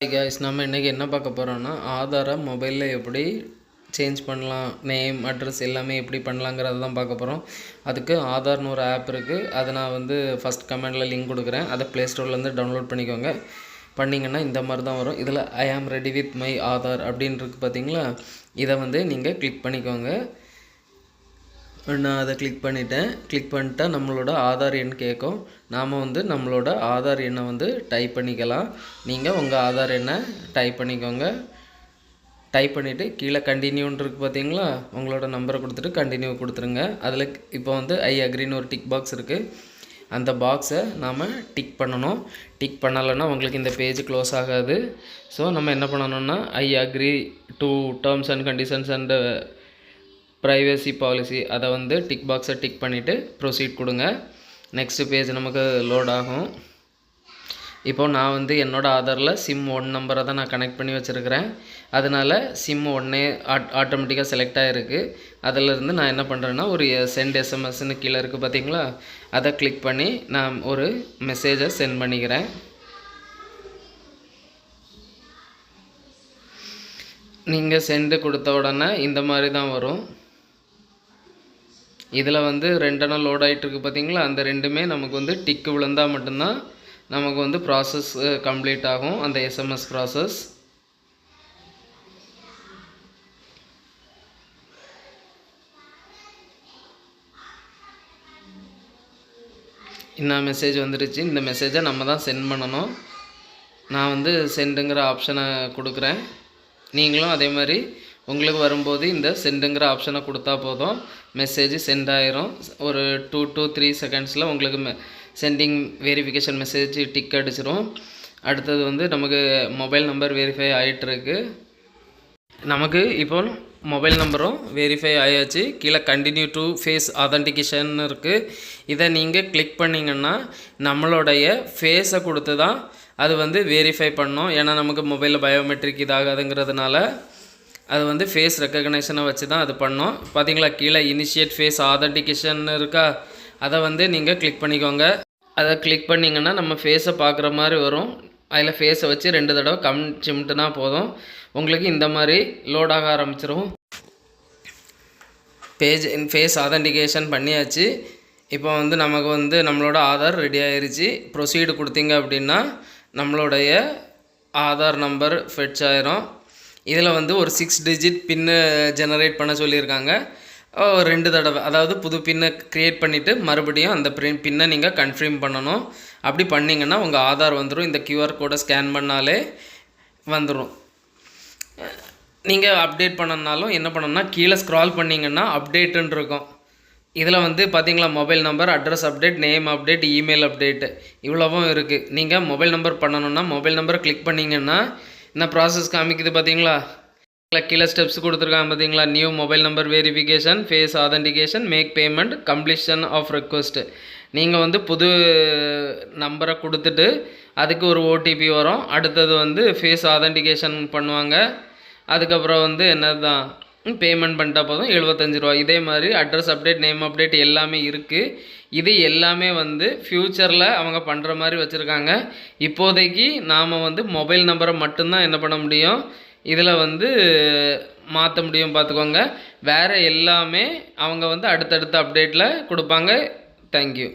Guys நம்ம இன்றைக்கி என்ன பார்க்க போகிறோம்னா ஆதாரை மொபைலில் எப்படி சேஞ்ச் பண்ணலாம் நேம் அட்ரஸ் எல்லாமே எப்படி பண்ணலாங்கிறத தான் பார்க்க போகிறோம் அதுக்கு ஆதார்னு ஒரு ஆப் இருக்குது அதை நான் வந்து ஃபஸ்ட் கமெண்டில் லிங்க் கொடுக்குறேன். அதை ப்ளே ஸ்டோர்லேருந்து டவுன்லோட் பண்ணிக்கோங்க. பண்ணிங்கன்னா இந்த மாதிரி தான் வரும். இதில் ஐ am ready with my Aadhaar அப்படின்னு பார்த்தீங்களா? இதை வந்து நீங்கள் கிளிக் பண்ணிக்கோங்க. நான் அதை கிளிக் பண்ணிட்டேன். கிளிக் பண்ணிட்டா நம்மளோட ஆதார் எண் கேட்கும். நாம் வந்து நம்மளோட ஆதார் எண்ணை வந்து டைப் பண்ணிக்கலாம். நீங்கள் உங்கள் ஆதார் எண்ணை டைப் பண்ணிக்கோங்க. டைப் பண்ணிவிட்டு கீழே கண்டினியூன்னு இருக்குது பார்த்தீங்களா உங்களோட நம்பரை கொடுத்துட்டு கண்டினியூ கொடுத்துருங்க. அதில் இப்போ வந்து ஐ அக்ரின்னு ஒரு டிக் பாக்ஸ் இருக்குது அந்த பாக்ஸை நாம் டிக் பண்ணணும். டிக் பண்ணலைன்னா உங்களுக்கு இந்த பேஜ் க்ளோஸ் ஆகாது. ஸோ நம்ம என்ன பண்ணணும்னா I agree to terms and conditions and privacy policy அதை வந்து டிக் பாக்ஸை டிக் பண்ணிவிட்டு ப்ரொசீட் கொடுங்க. நெக்ஸ்ட் பேஜ் நமக்கு லோட் ஆகும். இப்போது நான் வந்து என்னோடய ஆதாரில் சிம் ஒன் நம்பரை தான் நான் கனெக்ட் பண்ணி வச்சுருக்கிறேன். அதனால் சிம் ஒன்னே ஆட் ஆட்டோமேட்டிக்காக செலக்ட் ஆகிருக்கு அதிலிருந்து நான் என்ன பண்ணுறேன்னா ஒரு சென்ட் எஸ்எம்எஸ்ன்னு கீழே இருக்குது பார்த்தீங்களா அதை கிளிக் பண்ணி நான் ஒரு மெசேஜை சென்ட் பண்ணிக்கிறேன். நீங்கள் சென்டு கொடுத்த உடனே இந்த மாதிரி தான் வரும். இதில் வந்து ரெண்டெண்ணம் லோட் ஆகிட்டுருக்கு பார்த்தீங்களா? அந்த ரெண்டுமே நமக்கு வந்து டிக்கு விழுந்தால் மட்டும்தான் நமக்கு வந்து ப்ராசஸ் கம்ப்ளீட் ஆகும். அந்த எஸ்எம்எஸ் ப்ராசஸ் இன்னும் மெசேஜ் வந்துடுச்சு இந்த மெசேஜை நம்ம தான் சென்ட் பண்ணணும். நான் வந்து சென்டுங்கிற ஆப்ஷனை கொடுக்குறேன். நீங்களும் அதே மாதிரி உங்களுக்கு வரும்போது இந்த சென்டுங்கிற ஆப்ஷனை கொடுத்தா போதும். மெசேஜ் சென்ட் ஆயிரும். ஒரு டூ டூ த்ரீ செகண்ட்ஸில் உங்களுக்கு மெ சென்டிங் வெரிஃபிகேஷன் மெசேஜ் டிக் அடிச்சிரும். அடுத்தது வந்து நமக்கு மொபைல் நம்பர் வெரிஃபை ஆகிட்டுருக்கு நமக்கு இப்போ மொபைல் நம்பரும் வெரிஃபை ஆயாச்சு. கீழே கண்டினியூ டு ஃபேஸ் ஆதன்டிகேஷன் இருக்குது இதை நீங்கள் கிளிக் பண்ணிங்கன்னா நம்மளுடைய ஃபேஸை கொடுத்து தான் அது வந்து வெரிஃபை பண்ணோம். ஏன்னா நமக்கு மொபைலில் பயோமெட்ரிக் இதாகாதுங்கிறதுனால அது வந்து ஃபேஸ் ரெக்கக்னைஷனை வச்சு தான் அது பண்ணோம். பார்த்தீங்களா கீழே இனிஷியேட் ஃபேஸ் ஆதன்டிகேஷன் இருக்கா? அதை வந்து நீங்கள் கிளிக் பண்ணிக்கோங்க. அதை கிளிக் பண்ணிங்கன்னா நம்ம ஃபேஸை பார்க்குற மாதிரி வரும். அதில் ஃபேஸை வச்சு ரெண்டு தடவை கம் சிம்ட்டுனா போதும். உங்களுக்கு இந்த மாதிரி லோடாக ஆரம்பிச்சிடும் பேஜ் ஃபேஸ் ஆதன்டிகேஷன் பண்ணியாச்சு. இப்போ வந்து நமக்கு வந்து நம்மளோட ஆதார் ரெடி ஆயிடுச்சு ப்ரொசீடு கொடுத்தீங்க அப்படின்னா நம்மளுடைய ஆதார் நம்பர் ஃபெட்ச் ஆயிரும். இதில் வந்து ஒரு சிக்ஸ் டிஜிட் பின்னு ஜெனரேட் பண்ண சொல்லியிருக்காங்க. ரெண்டு தடவை. அதாவது புது பின்னை க்ரியேட் பண்ணிவிட்டு மறுபடியும் அந்த பின் பின்னை நீங்கள் கன்ஃபார்ம் பண்ணணும். அப்படி பண்ணிங்கன்னா உங்கள் ஆதார் வந்துடும் இந்த கியூஆர் கோடை ஸ்கேன் பண்ணாலே வந்துடும் நீங்கள் அப்டேட் பண்ணனாலும் என்ன பண்ணணும்னா கீழே ஸ்க்ரால் பண்ணிங்கன்னா அப்டேட்டுன்னு இருக்கும். இதில் வந்து பார்த்தீங்களா mobile number address update name update email update இவ்வளவும் இருக்குது நீங்கள் மொபைல் நம்பர் பண்ணணுன்னா மொபைல் நம்பரை கிளிக் பண்ணிங்கன்னா இந்த ப்ராசஸ் காமிக்குது பார்த்தீங்களா கீழே ஸ்டெப்ஸ் கொடுத்துருக்காங்க பார்த்தீங்களா new mobile number verification face authentication make payment completion of request நீங்கள் வந்து புது நம்பரை கொடுத்துட்டு அதுக்கு ஒரு ஓடிபி வரும். அடுத்தது வந்து ஃபேஸ் ஆதென்டிகேஷன் பண்ணுவாங்க. அதுக்கப்புறம் வந்து என்னது தான் பேமெண்ட் பண்ணிட்டா போதும். எழுபத்தஞ்சு ரூபா இதே மாதிரி அட்ரஸ் அப்டேட் நேம் அப்டேட் எல்லாமே இருக்குது இது எல்லாமே வந்து ஃப்யூச்சரில் அவங்க பண்ணுற மாதிரி வச்சுருக்காங்க. இப்போதைக்கு நாம் வந்து மொபைல் நம்பரை மட்டும்தான் என்ன பண்ண முடியும்? இதில் வந்து மாற்ற முடியும் பார்த்துக்கோங்க வேறு எல்லாமே அவங்க வந்து அடுத்தடுத்த அப்டேட்டில் கொடுப்பாங்க. தேங்க்யூ